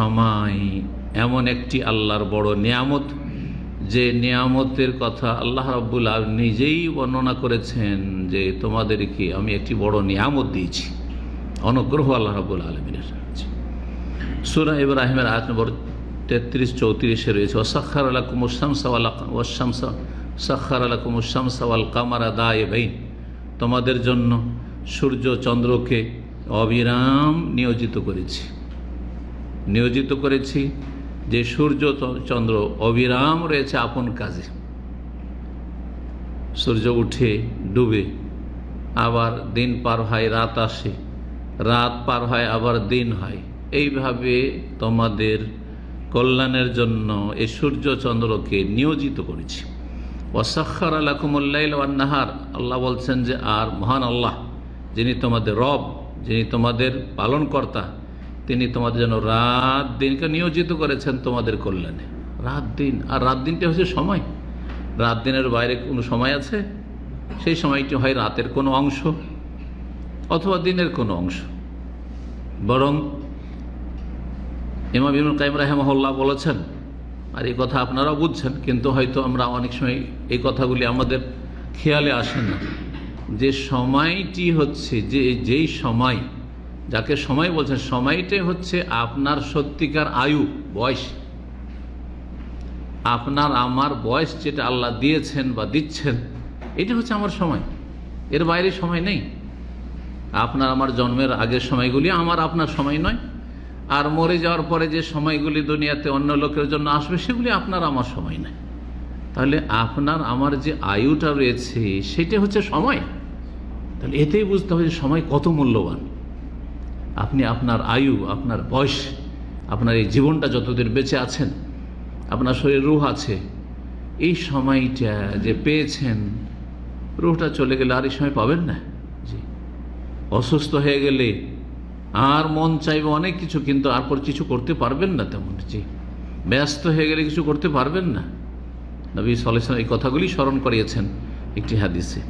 সময় এমন একটি আল্লাহর বড় নিয়ামত যে নিয়ামতের কথা আল্লাহ রাব্বুল আলামিন নিজেই বর্ণনা করেছেন যে তোমাদেরকে আমি একটি বড় নিয়ামত দিয়েছি। অনুগ্রহ আল্লাহ রাব্বুল আলমিনের সুরা ইব্রাহিমের আয়াত নম্বর তেত্রিশ, চৌত্রিশে রয়েছে ওসাক্ষার আলাকুম উসামসা ওসামসা সাক্ষার আলাকুম উসামসা ওয়াল কামারা দা এ বাইন তোমাদের জন্য সূর্য চন্দ্রকে অবিরাম নিয়োজিত করেছি। নিয়োজিত করেছি যে সূর্য চন্দ্র অবিরাম রয়েছে আপন কাজে। সূর্য উঠে ডুবে, আবার দিন পার হয়, রাত আসে, রাত পার হয়, আবার দিন হয়। এইভাবে তোমাদের কল্যাণের জন্য এই সূর্য চন্দ্রকে নিয়োজিত করেছি। ওয়াসাক্ষর আলাকুমুল্লাইল নাহার, আল্লাহ বলছেন যে, আর মহান আল্লাহ, যিনি তোমাদের রব, যিনি তোমাদের পালনকর্তা তিনি তোমাদের জন্য রাত দিনকে নিয়োজিত করেছেন তোমাদের কল্যাণে। রাত দিন। আর রাত দিনটা হচ্ছে সময়। রাত দিনের বাইরে কোনো সময় আছে? সেই সময়টি হয় রাতের কোনো অংশ অথবা দিনের কোনো অংশ। বরং ইমাম ইমুল কাইম রাহেমহল্লা বলেছেন, আর এই কথা আপনারাও বুঝছেন, কিন্তু হয়তো আমরা অনেক সময় এই কথাগুলি আমাদের খেয়ালে আসে না। যে সময়টি হচ্ছে যে, যেই সময় যাকে সময় বলছেন সময়টাই হচ্ছে আপনার সত্যিকার আয়ু, বয়স। আপনার, আমার বয়স যেটা আল্লাহ দিয়েছেন বা দিচ্ছেন, এটা হচ্ছে আমার সময়। এর বাইরে সময় নেই। আপনার, আমার জন্মের আগের সময়গুলি আমার, আপনার সময় নয়। আর মরে যাওয়ার পরে যে সময়গুলি দুনিয়াতে অন্য লোকের জন্য আসবে, সেগুলি আপনার, আমার সময় নয় তাহলে আপনার, আমার যে আয়ুটা রয়েছে, সেটা হচ্ছে সময়। তাহলে এতেই বুঝতে হবে যে সময় কত মূল্যবান। আপনি আপনার আয়ু, আপনার বয়স, আপনার এই জীবনটা যতদিন বেঁচে আছেন, আপনার শরীরে রুহ আছে, এই সময়টা যে পেয়েছেন, রুহটা চলে গেলে আর এই সময় পাবেন না। জি। অসুস্থ হয়ে গেলে আর মন চাইবে অনেক কিছু, কিন্তু আর পর কিছু করতে পারবেন না তেমন। জি। ব্যস্ত হয়ে গেলে কিছু করতে পারবেন না। নবী সাল্লাম এই কথাগুলি স্মরণ করিয়েছেন একটি হাদিসে।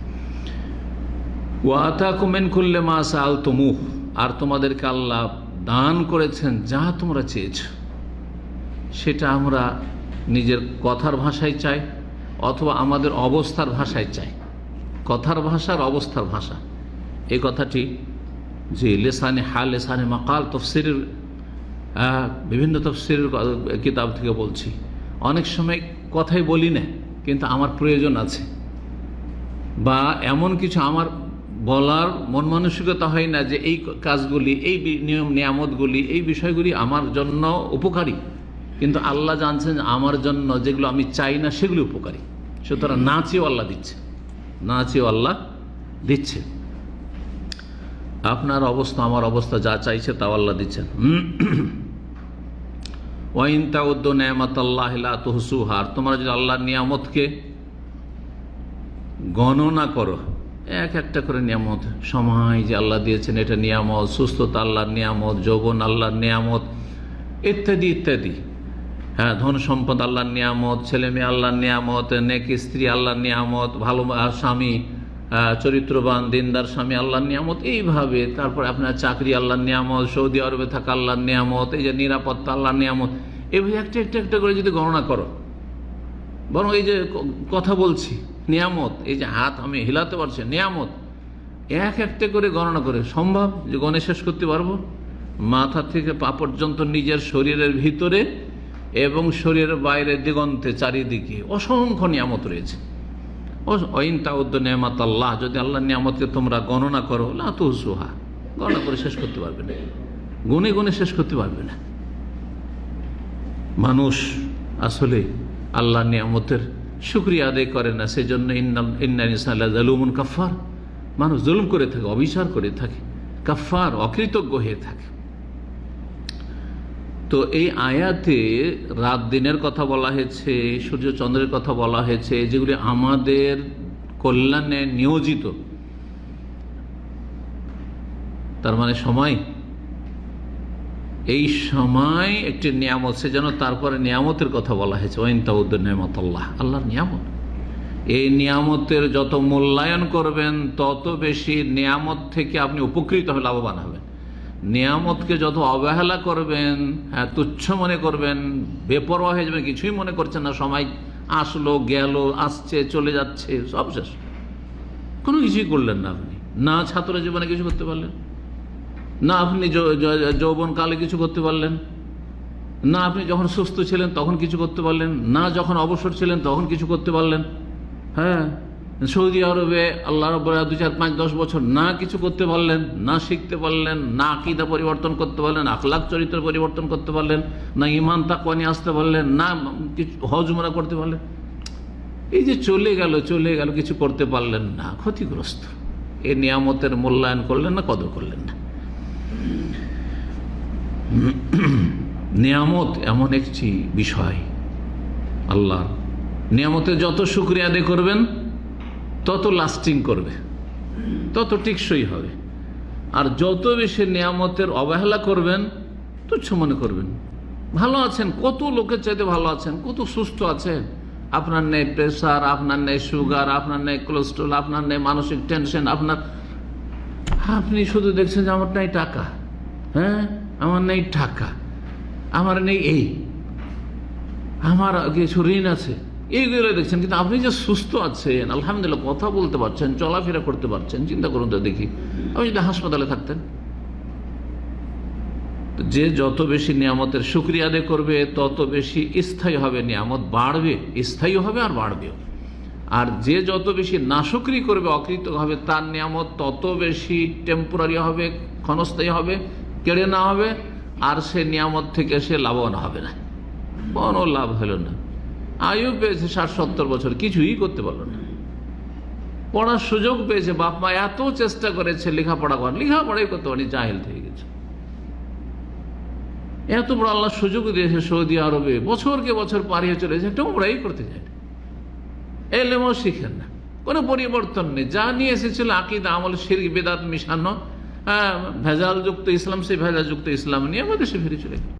ওয়াতা কুমেন খুললে মা সাল তমুহ আর তোমাদেরকে আল্লাহ দান করেছেন যা তোমরা চেয়েছ। সেটা আমরা নিজের কথার ভাষায় চাই, অথবা আমাদের অবস্থার ভাষায় চাই। কথার ভাষার অবস্থার ভাষা। এই কথাটি যে লেসানে হা, লেসানে মাকাল তফসিরের বিভিন্ন তফসিরের কিতাব থেকে বলছি। অনেক সময় কথাই বলি না, কিন্তু আমার প্রয়োজন আছে। বা এমন কিছু আমার বলার মন মানসিকতা হয় না যে এই কাজগুলি, এই নিয়ম, নিয়ামতগুলি, এই বিষয়গুলি আমার জন্য উপকারী। কিন্তু আল্লাহ জানছেন আমার জন্য যেগুলো আমি চাই না, সেগুলি উপকারী। সুতরাং না চেয়েও আল্লাহ দিচ্ছে। না চেয়েও আল্লাহ দিচ্ছে। আপনার অবস্থা, আমার অবস্থা যা চাইছে তাও আল্লাহ দিচ্ছেন। ওয়াইন তাউদ্দ নেয়ামত আল্লাহ তহসুহার তোমরা যদি আল্লাহর নিয়ামতকে গণনা করো এক একটা করে নিয়ামত। সময় যে আল্লাহ দিয়েছেন, এটা নিয়ামত, সুস্থতা আল্লাহর নিয়ামত, যৌবন আল্লাহর নিয়ামত, ইত্যাদি ইত্যাদি। হ্যাঁ ধন সম্পদ আল্লাহর নিয়ামত, ছেলে মেয়ে আল্লাহর নিয়ামত, নেক স্ত্রী আল্লাহর নিয়ামত, ভালো স্বামী চরিত্রবান, দিনদার স্বামী আল্লাহর নিয়ামত, এইভাবে তারপর আপনার চাকরি আল্লাহর নিয়ামত, সৌদি আরবে থাকা আল্লাহর নিয়ামত, এই যে নিরাপত্তা আল্লাহর নিয়ামত এইভাবে একটা একটা একটা করে যদি গণনা করো, বরং এই যে কথা বলছি নিয়ামত, এই যে হাত আমি হিলাতে পারছি, নিয়ামত। এক একটা করে গণনা করে, সম্ভব যে গণে শেষ করতে পারব? মাথা থেকে পা পর্যন্ত নিজের শরীরের ভিতরে এবং শরীরের বাইরে দিগন্তে চারিদিকে অসংখ্য নিয়ামত রয়েছে। তাউদ্দ নিয়ামত আল্লাহ যদি আল্লাহ নিয়ামতকে তোমরা গণনা করো, লা তো সুহা গণনা করে শেষ করতে পারবে না। গুনে গুনে শেষ করতে পারবে না। মানুষ আসলে আল্লাহ নিয়ামতের শুক্রিয়া আদায় করে না, সেজন্য ইন্নানিসাল্লাহমুন কাফার মানুষ জুলুম করে থাকে, অবিচার করে থাকে কাফার অকৃতজ্ঞ হয়ে থাকে। তো এই আয়াতে রাত দিনের কথা বলা হয়েছে, সূর্য চন্দ্রের কথা বলা হয়েছে, যেগুলি আমাদের কল্যাণে নিয়োজিত। তার মানে সময় এই সময় একটি নিয়ামত, সে যেন তারপরে নিয়ামতের কথা বলা হয়েছে। ওয়াইন তাউদ্দ নিয়ামত আল্লাহ আল্লাহর নিয়ামত। এই নিয়ামতের যত মূল্যায়ন করবেন, তত বেশি নিয়ামত থেকে আপনি উপকৃত হয়ে লাভবান হবেন। নিয়ামতকে যত অবহেলা করবেন হ্যাঁ তুচ্ছ মনে করবেন, বেপরোয়া হয়ে যাবেন, কিছুই মনে করছেন না, সময় আসলো, গেল, আসছে, চলে যাচ্ছে, সব শেষ। কোনো কিছুই করলেন না আপনি। না ছাত্র জীবনে কিছু করতে পারলেন। না আপনি যৌবনকালে কিছু করতে পারলেন? না আপনি যখন সুস্থ ছিলেন তখন কিছু করতে পারলেন? না যখন অবসর ছিলেন তখন কিছু করতে পারলেন? হ্যাঁ? সৌদি আরবে আল্লাহ রব দু চার পাঁচ দশ বছর না কিছু করতে পারলেন, না শিখতে পারলেন, না আকিদা পরিবর্তন করতে পারলেন আখলাখ চরিত্র পরিবর্তন করতে পারলেন, না ইমান তাকুয়া নিয়ে আসতে পারলেন, না কিছু হজমরা করতে পারলেন। এই যে চলে গেল চলে গেল, কিছু করতে পারলেন না, ক্ষতিগ্রস্ত। এই নিয়ামতের মূল্যায়ন করলেন না, কদর করলেন না। নিয়ামত এমন একটি বিষয়। আল্লাহ নিয়ামতের যত শুক্রিয়া আদায় করবেন, তত লাস্টিং করবে, তত টিকসই হবে। আর যত বেশি নিয়ামতের অবহেলা করবেন, তুচ্ছ মনে করবেন। ভালো আছেন? কত লোকের চাইতে ভালো আছেন? কত সুস্থ আছেন? আপনার নেই প্রেশার আপনার নেই সুগার, আপনার নেই কোলেস্ট্রল আপনার নেই মানসিক টেনশন আপনার আপনি শুধু দেখছেন যে আমার নেই টাকা হ্যাঁ? আমার নেই টাকা আমার নেই এই। আমার কিছু ঋণ আছে, এইগুলো দেখছেন, কিন্তু আপনি যে সুস্থ আছেন, আলহামদুলিল্লাহ কথা বলতে পারছেন, চলাফেরা করতে পারছেন, চিন্তা করুন তো দেখি। আপনি যদি হাসপাতালে থাকতেন যে যত বেশি নিয়ামতের সুক্রিয়া আদায় করবে, তত বেশি স্থায়ী হবে, নিয়ামত বাড়বে, স্থায়ী হবে আর বাড়বেও। আর যে যত বেশি নাশুকরি করবে অকৃত হবে তার নিয়ামত তত বেশি টেম্পোরারি হবে, ক্ষণস্থায়ী হবে। কেড়ে না হবে, আর সে নিয়ামত থেকে সে লাভবান হবে না। কোনো লাভ হলো না। আয়ু পেয়েছে ষাট সত্তর বছর, কিছুই করতে পারল না। পড়ার সুযোগ পেয়েছে, বাপ মা এত চেষ্টা করেছে লেখাপড়া করার, লেখাপড়াই করতে পারেনি, জাহেল থেকে গেছে। এত বড় আল্লাহ সুযোগ দিয়েছে সৌদি আরবে, বছরকে বছর পারিয়ে চলেছে একটা করতে যায়। এলেমও শিখেন না। কোনো পরিবর্তন নেই। যা নিয়ে এসেছিল আকিদ, আমল শির বেদাত মিশানো হ্যাঁ ভেজালযুক্ত ইসলাম সেই ভেজালযুক্ত ইসলাম নিয়ে আমাদের সে ফিরে চলে গেল।